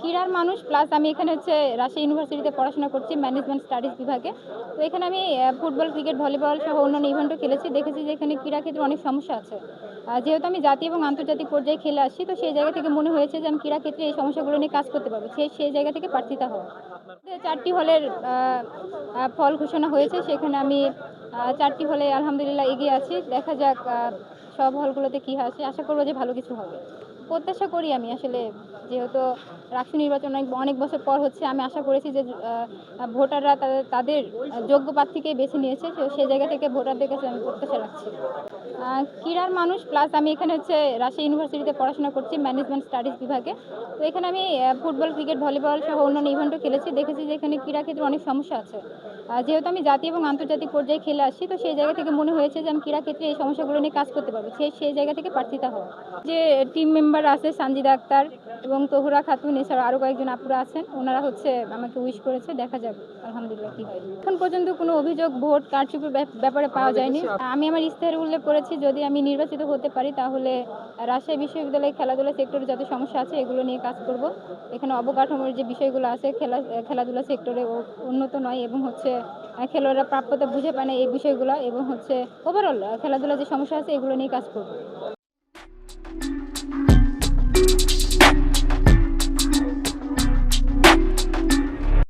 ক্রীড়ার মানুষ প্লাস আমি এখানে হচ্ছে রাজশাহী ইউনিভার্সিটিতে পড়াশোনা করছি ম্যানেজমেন্ট স্টাডিজ বিভাগে। তো এখানে আমি ফুটবল ক্রিকেট ভলিবল সহ অন্যান্য ইভেন্টও খেলেছি, দেখেছি যে এখানে ক্রীড়া ক্ষেত্রে অনেক সমস্যা আছে। যেহেতু আমি জাতীয় এবং আন্তর্জাতিক পর্যায়ে খেলে আসছি, তো সেই জায়গা থেকে মনে হয়েছে যে আমি ক্রীড়া ক্ষেত্রে এই সমস্যাগুলো নিয়ে কাজ করতে পারব। সেই সেই জায়গা থেকে প্রার্থিতা হওয়া। চারটি হলের ফল ঘোষণা হয়েছে, সেখানে আমি চারটি হলে আলহামদুলিল্লাহ এগিয়ে আছি। দেখা যাক সব হলগুলোতে কী আসে আশা করব যে ভালো কিছু হবে। প্রত্যাশা করি আমি আসলে, যেহেতু রাষ্ট্র নির্বাচন অনেক বছর পর হচ্ছে, আমি আশা করেছি যে ভোটাররা তাদের তাদের যোগ্য প্রার্থীকেই বেছে নিয়েছে, তো সেই জায়গা থেকে ভোটারদের কাছে আমি প্রত্যাশা রাখছি। ক্রীড়ার মানুষ প্লাস আমি এখানে হচ্ছে রাজশাহী ইউনিভার্সিটিতে পড়াশোনা করছি ম্যানেজমেন্ট স্টাডিজ বিভাগে। তো এখানে আমি ফুটবল ক্রিকেট ভলিবল সহ অন্যান্য ইভেন্টও খেলেছি, দেখেছি যে এখানে ক্রীড়া ক্ষেত্রে অনেক সমস্যা আছে। যেহেতু আমি জাতীয় এবং আন্তর্জাতিক পর্যায়ে খেলে আসছি, তো সেই জায়গা থেকে মনে হয়েছে যে আমি ক্রীড়া ক্ষেত্রে এই সমস্যাগুলো নিয়ে কাজ করতে পারব সেই সেই জায়গা থেকে প্রার্থিতা হওয়া। যে টিম মেম্বার আছে সানজিদা আক্তার এবং তহুরা খাতুন এছাড়া আরও কয়েকজন আপুরা আছেন। ওনারা হচ্ছে আমাকে উইশ করেছে দেখা যাক আলহামদুলিল্লাহ কি হয়। এখন পর্যন্ত কোনো অভিযোগ ভোট কারচুপির ব্যাপ- ব্যাপারে পাওয়া যায়নি। আমি আমার ইস্তেহারে উল্লেখ করেছি যদি আমি নির্বাচিত হতে পারি তাহলে রাজশাহী বিশ্ববিদ্যালয়ে খেলাধুলা সেক্টরে যত সমস্যা আছে এগুলো নিয়ে কাজ করব। এখানে অবকাঠামোর যে বিষয়গুলো আছে খেলা খেলাধুলা সেক্টরে উন্নত নয় এবং হচ্ছে খেলোয়াড়রা প্রাপ্যতা বুঝে পায় না এই বিষয়গুলো এবং হচ্ছে ওভারঅল খেলাধুলা যে সমস্যা আছে এগুলো নিয়ে কাজ করব।